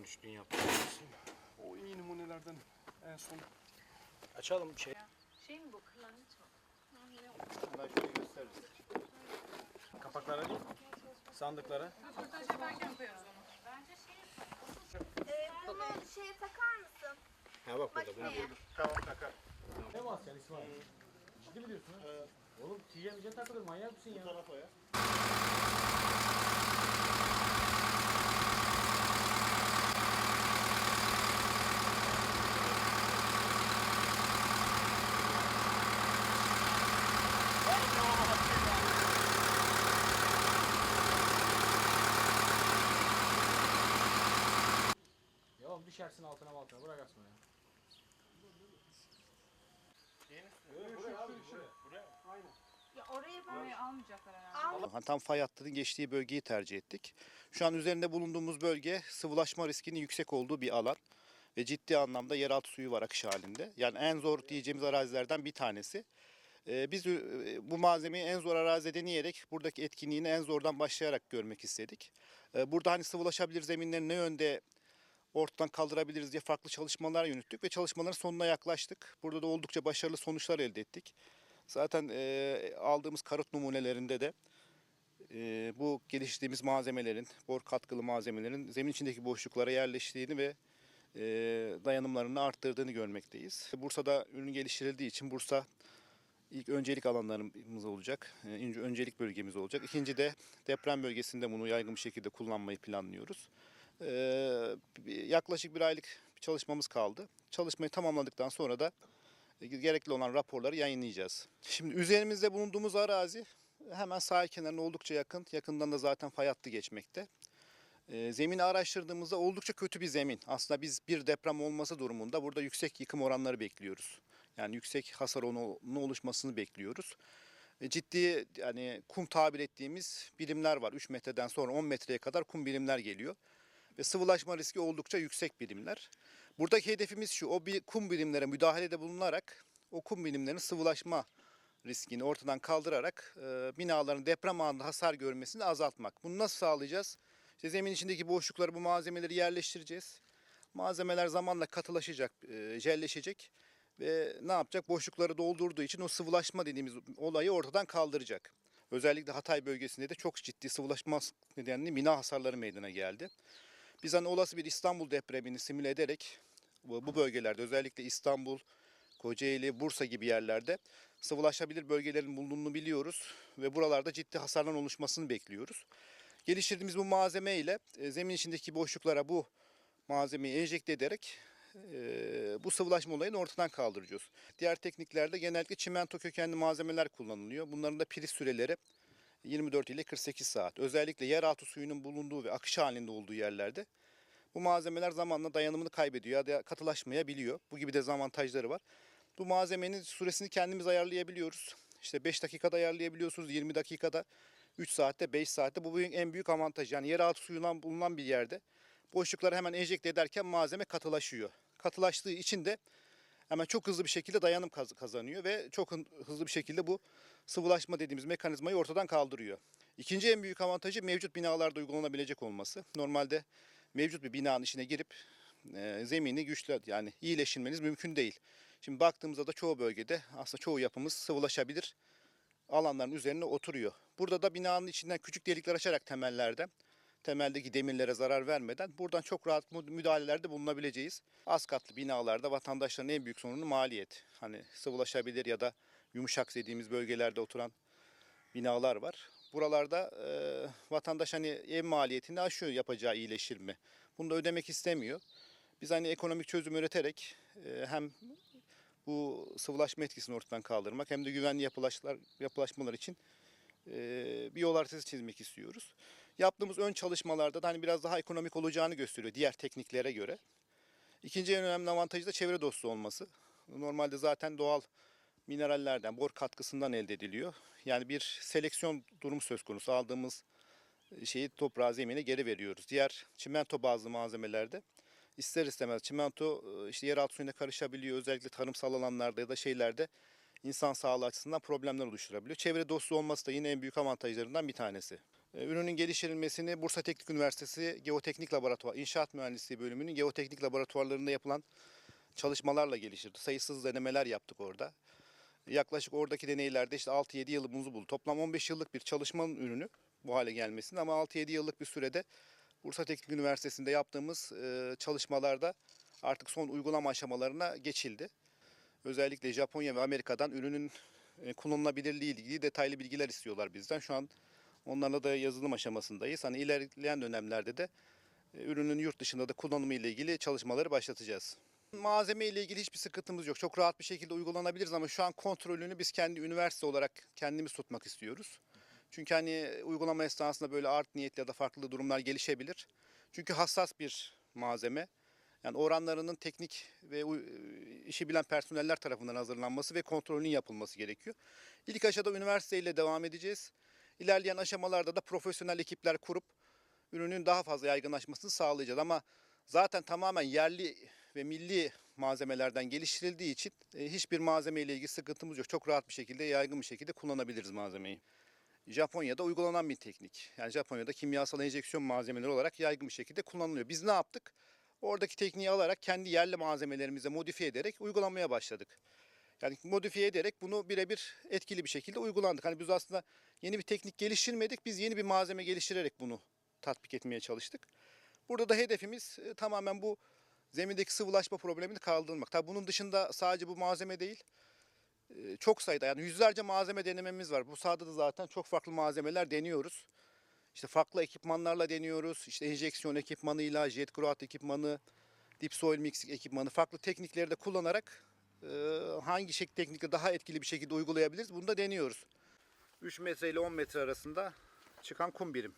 13 gün yaptığımız. O iyi numunelerden en son Açalım şey. Şey mi bu? Kırlangıç mı? Ben şöyle gösteririz. Kapaklara değil, sandıklara. Röportaj yaparken koyarız onu. Bence şey Ee, bunu şeye takar mısın? Ha bak burada. bunu Makineye. Tamam takar. Ne bahsediyorsun İsmail? Ciddi mi diyorsun ha? Oğlum TCM'ce takılır manyak mısın ya? tarafa ya. Düşersin altına altına bırak asma ya. ya orayı buraya almayacaklar herhalde. Hani tam fay hattının geçtiği bölgeyi tercih ettik. Şu an üzerinde bulunduğumuz bölge sıvılaşma riskinin yüksek olduğu bir alan ve ciddi anlamda yeraltı suyu var akış halinde. Yani en zor diyeceğimiz arazilerden bir tanesi. Ee, Biz e, bu malzemeyi en zor arazide deneyerek buradaki etkinliğini en zordan başlayarak görmek istedik. Ee, Burada hani sıvılaşabilir zeminleri ne yönde ortadan kaldırabiliriz diye farklı çalışmalar yürüttük ve çalışmaların sonuna yaklaştık. Burada da oldukça başarılı sonuçlar elde ettik. Zaten e, aldığımız karot numunelerinde de e, bu geliştirdiğimiz malzemelerin, bor katkılı malzemelerin zemin içindeki boşluklara yerleştiğini ve e, dayanımlarını arttırdığını görmekteyiz. Bursa'da ürün geliştirildiği için Bursa ilk öncelik alanlarımız olacak, öncelik bölgemiz olacak. İkinci de deprem bölgesinde bunu yaygın bir şekilde kullanmayı planlıyoruz. E, yaklaşık bir aylık bir çalışmamız kaldı. Çalışmayı tamamladıktan sonra da e, gerekli olan raporları yayınlayacağız. Şimdi üzerimizde bulunduğumuz arazi hemen sahil kenarına oldukça yakın. Yakından da zaten fay hattı geçmekte. E, zemini araştırdığımızda oldukça kötü bir zemin. Aslında biz bir deprem olması durumunda burada yüksek yıkım oranları bekliyoruz. Yani yüksek hasar oranının oluşmasını bekliyoruz. E, Ciddi yani kum tabir ettiğimiz birimler var. 3 metreden sonra 10 metreye kadar kum birimler geliyor. Ve sıvılaşma riski oldukça yüksek birimler. Buradaki hedefimiz şu, o kum birimlere müdahalede bulunarak o kum birimlerinin sıvılaşma riskini ortadan kaldırarak e, binaların deprem anında hasar görmesini azaltmak. Bunu nasıl sağlayacağız? İşte zemin içindeki boşlukları bu malzemeleri yerleştireceğiz. Malzemeler zamanla katılaşacak, e, jelleşecek ve ne yapacak? Boşlukları doldurduğu için o sıvılaşma dediğimiz olayı ortadan kaldıracak. Özellikle Hatay bölgesinde de çok ciddi sıvılaşma nedeniyle bina hasarları meydana geldi. Biz hani olası bir İstanbul depremini simüle ederek bu bölgelerde özellikle İstanbul, Kocaeli, Bursa gibi yerlerde sıvılaşabilir bölgelerin bulunduğunu biliyoruz ve buralarda ciddi hasarların oluşmasını bekliyoruz. Geliştirdiğimiz bu malzeme ile e, zemin içindeki boşluklara bu malzemeyi enjekte ederek e, bu sıvılaşma olayını ortadan kaldıracağız. Diğer tekniklerde genellikle çimento kökenli malzemeler kullanılıyor. Bunların da priz süreleri 24 ile 48 saat. Özellikle yeraltı suyunun bulunduğu ve akış halinde olduğu yerlerde bu malzemeler zamanla dayanımını kaybediyor ya da katılaşmayabiliyor. Bu gibi dezavantajları var. Bu malzemenin süresini kendimiz ayarlayabiliyoruz. İşte 5 dakikada ayarlayabiliyorsunuz, 20 dakikada, 3 saatte, 5 saatte. Bu büyük, en büyük avantaj. Yani yeraltı suyundan bulunan bir yerde boşlukları hemen enjekte ederken malzeme katılaşıyor. Katılaştığı için de hemen çok hızlı bir şekilde dayanım kaz- kazanıyor ve çok hı- hızlı bir şekilde bu sıvılaşma dediğimiz mekanizmayı ortadan kaldırıyor. İkinci en büyük avantajı mevcut binalarda uygulanabilecek olması. Normalde mevcut bir binanın içine girip e, zemini güçlü yani iyileştirmeniz mümkün değil. Şimdi baktığımızda da çoğu bölgede aslında çoğu yapımız sıvılaşabilir alanların üzerine oturuyor. Burada da binanın içinden küçük delikler açarak temellerde temeldeki demirlere zarar vermeden buradan çok rahat mü- müdahalelerde bulunabileceğiz. Az katlı binalarda vatandaşların en büyük sorunu maliyet. Hani sıvılaşabilir ya da yumuşak dediğimiz bölgelerde oturan binalar var. Buralarda e, vatandaş hani ev maliyetini aşıyor yapacağı iyileştirme. Bunu da ödemek istemiyor. Biz hani ekonomik çözüm üreterek e, hem bu sıvılaşma etkisini ortadan kaldırmak hem de güvenli yapılaşlar, yapılaşmalar için e, bir yol haritası çizmek istiyoruz. Yaptığımız ön çalışmalarda da hani biraz daha ekonomik olacağını gösteriyor diğer tekniklere göre. İkinci en önemli avantajı da çevre dostu olması. Normalde zaten doğal minerallerden, bor katkısından elde ediliyor. Yani bir seleksiyon durumu söz konusu. Aldığımız şeyi toprağa, zemine geri veriyoruz. Diğer çimento bazlı malzemelerde ister istemez çimento e, işte yeraltı suyuna karışabiliyor. Özellikle tarımsal alanlarda ya da şeylerde insan sağlığı açısından problemler oluşturabiliyor. Çevre dostu olması da yine en büyük avantajlarından bir tanesi. E, Ürünün geliştirilmesini Bursa Teknik Üniversitesi Geoteknik Laboratuvar, İnşaat Mühendisliği bölümünün geoteknik laboratuvarlarında yapılan çalışmalarla geliştirdi. Sayısız denemeler yaptık orada. Yaklaşık oradaki deneylerde işte 6-7 yılımızı buldu. Toplam 15 yıllık bir çalışmanın ürünü bu hale gelmesinin ama 6-7 yıllık bir sürede Bursa Teknik Üniversitesi'nde yaptığımız e, çalışmalarda artık son uygulama aşamalarına geçildi. Özellikle Japonya ve Amerika'dan ürünün e, kullanılabilirliği ilgili detaylı bilgiler istiyorlar bizden. Şu an onlarla da yazılım aşamasındayız. Hani ilerleyen dönemlerde de e, ürünün yurt dışında da kullanımı ile ilgili çalışmaları başlatacağız. Malzeme ile ilgili hiçbir sıkıntımız yok. Çok rahat bir şekilde uygulanabiliriz ama şu an kontrolünü biz kendi üniversite olarak kendimiz tutmak istiyoruz. Çünkü hani uygulama esnasında böyle art niyetli ya da farklı durumlar gelişebilir. Çünkü hassas bir malzeme. Yani oranlarının teknik ve uy- işi bilen personeller tarafından hazırlanması ve kontrolünün yapılması gerekiyor. İlk aşamada üniversiteyle devam edeceğiz. İlerleyen aşamalarda da profesyonel ekipler kurup ürünün daha fazla yaygınlaşmasını sağlayacağız. Ama zaten tamamen yerli ve milli malzemelerden geliştirildiği için e, hiçbir malzeme ile ilgili sıkıntımız yok. Çok rahat bir şekilde, yaygın bir şekilde kullanabiliriz malzemeyi. Japonya'da uygulanan bir teknik. Yani Japonya'da kimyasal enjeksiyon malzemeleri olarak yaygın bir şekilde kullanılıyor. Biz ne yaptık? Oradaki tekniği alarak kendi yerli malzemelerimize modifiye ederek uygulamaya başladık. Yani modifiye ederek bunu birebir etkili bir şekilde uygulandık. Hani biz aslında yeni bir teknik geliştirmedik. Biz yeni bir malzeme geliştirerek bunu tatbik etmeye çalıştık. Burada da hedefimiz e, tamamen bu zemindeki sıvılaşma problemini kaldırmak. Tabii bunun dışında sadece bu malzeme değil. e, Çok sayıda yani yüzlerce malzeme denememiz var. Bu sahada da zaten çok farklı malzemeler deniyoruz. İşte farklı ekipmanlarla deniyoruz. İşte enjeksiyon ekipmanıyla, jet grout ekipmanı, dip soil mixing ekipmanı farklı teknikleri de kullanarak hangi şekil teknikle daha etkili bir şekilde uygulayabiliriz bunu da deniyoruz. 3 metre ile 10 metre arasında çıkan kum birim.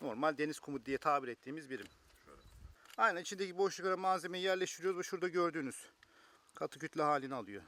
Normal deniz kumu diye tabir ettiğimiz birim. Aynen içindeki boşluklara malzemeyi yerleştiriyoruz ve şurada gördüğünüz katı kütle halini alıyor.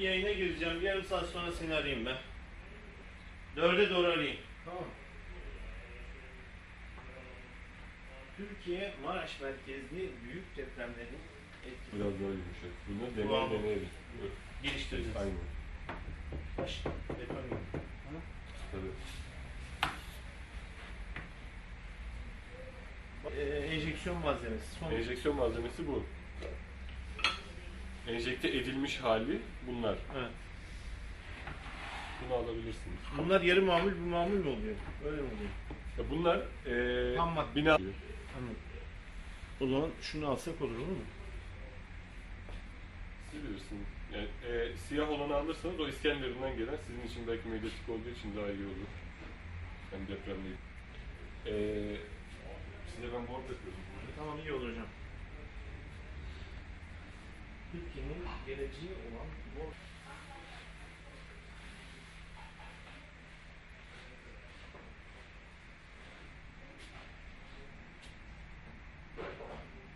Bir yayına gireceğim. Bir yarım saat sonra seni arayayım ben. Dörde doğru arayayım. Tamam. Türkiye Maraş merkezli büyük depremlerin etkili Biraz daha yumuşak. Bunu deney Kulağım. deneyelim. geliştireceğiz. Aynen. Baş, deprem yok. Tabii. Ee, enjeksiyon malzemesi. Son Enjeksiyon malzemesi bu. Enjekte edilmiş hali bunlar. Evet. Bunu alabilirsiniz. Bunlar yarı mamul bir mamul mü oluyor? Öyle mi oluyor? Ya bunlar eee Ham madde. bina Anladım. O zaman şunu alsak olur mu? Siz bilirsiniz. Yani, eee, siyah olanı alırsanız o İskenderun'dan gelen sizin için belki medyatik olduğu için daha iyi olur. Hem deprem değil. Eee size ben board yapıyorum. Tamam iyi olur hocam. Türkiye'nin geleceği olan bu